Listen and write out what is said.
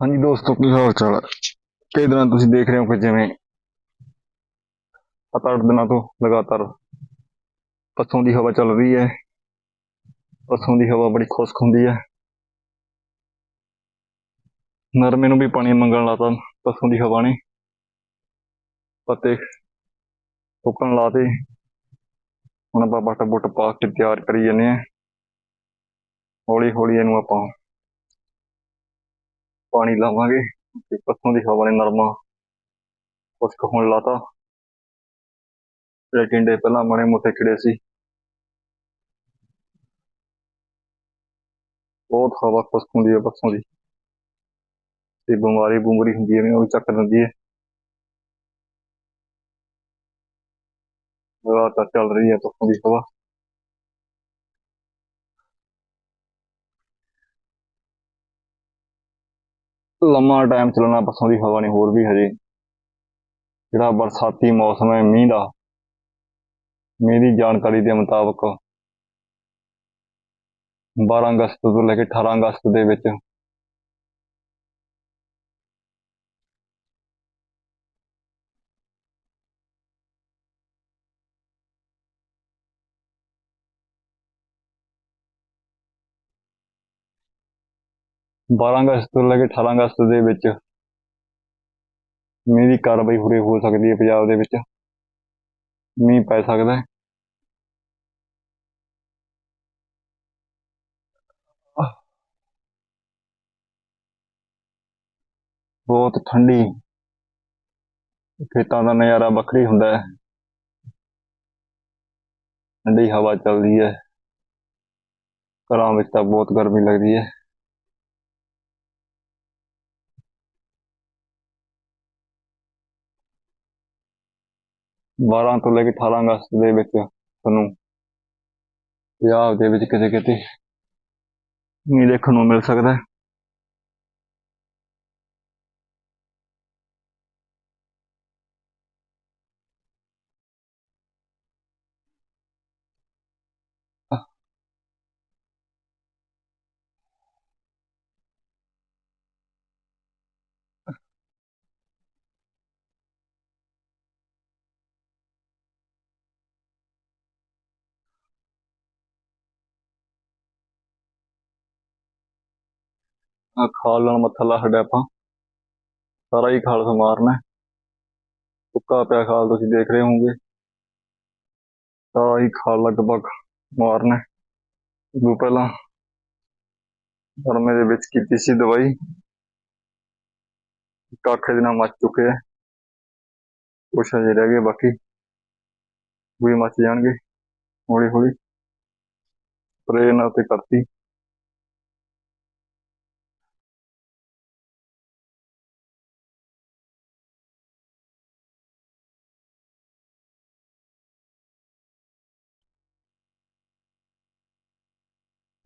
ਹਾਂਜੀ ਦੋਸਤੋ ਕੀ ਹਾਲ ਚਾਲ ਹੈ? ਕਈ ਦਿਨਾਂ ਤੁਸੀਂ ਦੇਖ ਰਹੇ ਹੋ ਕਿ ਜਿਵੇਂ ਸੱਤ ਅੱਠ ਦਿਨਾਂ ਤੋਂ ਲਗਾਤਾਰ ਪੱਛੋਂ ਦੀ ਹਵਾ ਚੱਲ ਰਹੀ ਹੈ। ਪੱਛੋਂ ਦੀ ਹਵਾ ਬੜੀ ਖੁਸ਼ਕ ਹੁੰਦੀ ਹੈ। ਨਰਮੇ ਨੂੰ ਵੀ ਪਾਣੀ ਮੰਗਣ ਲਾਤਾ ਪੱਛੋਂ ਦੀ ਹਵਾ ਨੇ। ਪੱਤੇ ਸੁੱਕਣ ਲਾਤੇ। ਹੁਣ ਆਪਾਂ ਬੱਟ ਬੁੱਟ ਪਾ ਕੇ ਤਿਆਰ ਕਰੀ ਜਾਂਦੇ ਹਾਂ। ਹੌਲੀ ਹੌਲੀ ਇਹਨੂੰ ਆਪਾਂ ਪਾਣੀ ਲਾਵਾਂਗੇ ਤੇ ਪੱਤੋਂ ਦੀ ਹਵਾ ਨੇ ਨਰਮਾ ਖੁਸ਼ਕ ਹੋਣ ਲਾਤਾ। ਜਿਹੜੇ ਟਿੰਡੇ ਪਹਿਲਾਂ ਮਣੇ ਮੋਟੇ ਖਿੜੇ ਸੀ। ਬਹੁਤ ਹਵਾ ਖੁਸ਼ਕ ਹੁੰਦੀ ਹੈ ਪੱਤੋਂ ਦੀ। ਤੇ ਬਿਮਾਰੀ ਬੁਮਰੀ ਹੁੰਦੀ ਹੈ, ਉਹ ਵੀ ਚੱਕ ਦਿੰਦੀ ਹੈ। ਲਗਾਤਾਰ ਚੱਲ ਰਹੀ ਹੈ ਪੱਤੋਂ ਦੀ ਹਵਾ। ਲੰਮਾ ਟਾਈਮ ਚੱਲਣਾ ਪੱਤੋਂ ਦੀ ਹਵਾ ਨਹੀਂ, ਹੋਰ ਵੀ ਹਜੇ। ਜਿਹੜਾ ਬਰਸਾਤੀ ਮੌਸਮ ਹੈ, ਮੀਂਹ ਦਾ, ਮੀਂਹ ਦੀ ਜਾਣਕਾਰੀ ਦੇ ਮੁਤਾਬਕ 12 ਅਗਸਤ ਤੋਂ ਲੈ ਕੇ 18 ਅਗਸਤ ਦੇ ਵਿੱਚ ਬਾਰਾਂ ਅਗਸਤ ਤੋਂ ਲੈ ਕੇ 18 ਅਗਸਤ ਦੇ ਵਿੱਚ ਮੀਂਹ ਦੀ ਕਾਰਵਾਈ ਪੂਰੀ ਹੋ ਸਕਦੀ ਹੈ ਪੰਜਾਬ ਦੇ ਵਿੱਚ। ਮੀਂਹ ਪੈ ਸਕਦਾ ਹੈ। ਬਹੁਤ ਠੰਡੀ ਖੇਤਾਂ ਦਾ ਨਜ਼ਾਰਾ ਵੱਖਰੀ ਹੁੰਦਾ ਹੈ। ਠੰਡੀ ਹਵਾ ਚੱਲਦੀ ਹੈ। ਘਰਾਂ ਵਿੱਚ ਤਾਂ ਬਹੁਤ ਗਰਮੀ ਲੱਗਦੀ ਹੈ। ਬਾਰਾਂ ਤੋਂ ਲੈ ਕੇ 18 ਅਗਸਤ ਦੇ ਵਿੱਚ ਤੁਹਾਨੂੰ ਪੰਜਾਬ ਦੇ ਵਿੱਚ ਕਿਤੇ ਕਿਤੇ ਨਹੀਂ ਦੇਖਣ ਨੂੰ ਮਿਲ ਸਕਦਾ ਹੈ। ਖਾਲ ਨਾਲ ਮੱਥਾ ਲਾ ਛੱਡਿਆ ਆਪਾਂ। ਸਾਰਾ ਹੀ ਖਾਲ ਸਮਾਰਨਾ ਸੁੱਕਾ ਪਿਆ ਖਾਲ ਤੁਸੀਂ ਦੇਖ ਰਹੇ ਹੋਵੋਗੇ। ਸਾਰਾ ਹੀ ਖਾਲ ਲਗਭਗ ਮਾਰਨਾ ਹੈ। ਪਹਿਲਾਂ ਗਰਮੇ ਦੇ ਵਿੱਚ ਕੀਤੀ ਸੀ ਦਵਾਈ। ਕਾਖੇ ਦੇ ਨਾਲ ਮੱਚ ਚੁੱਕੇ ਹੈ। ਕੁਛ ਅਜੇ ਰਹਿ ਗਏ ਬਾਕੀ। ਵੀ ਮੱਚ ਜਾਣਗੇ। ਹੌਲੀ ਹੌਲੀ ਸਪਰੇਅ ਨਾਲ ਤੇ ਕਰਤੀ।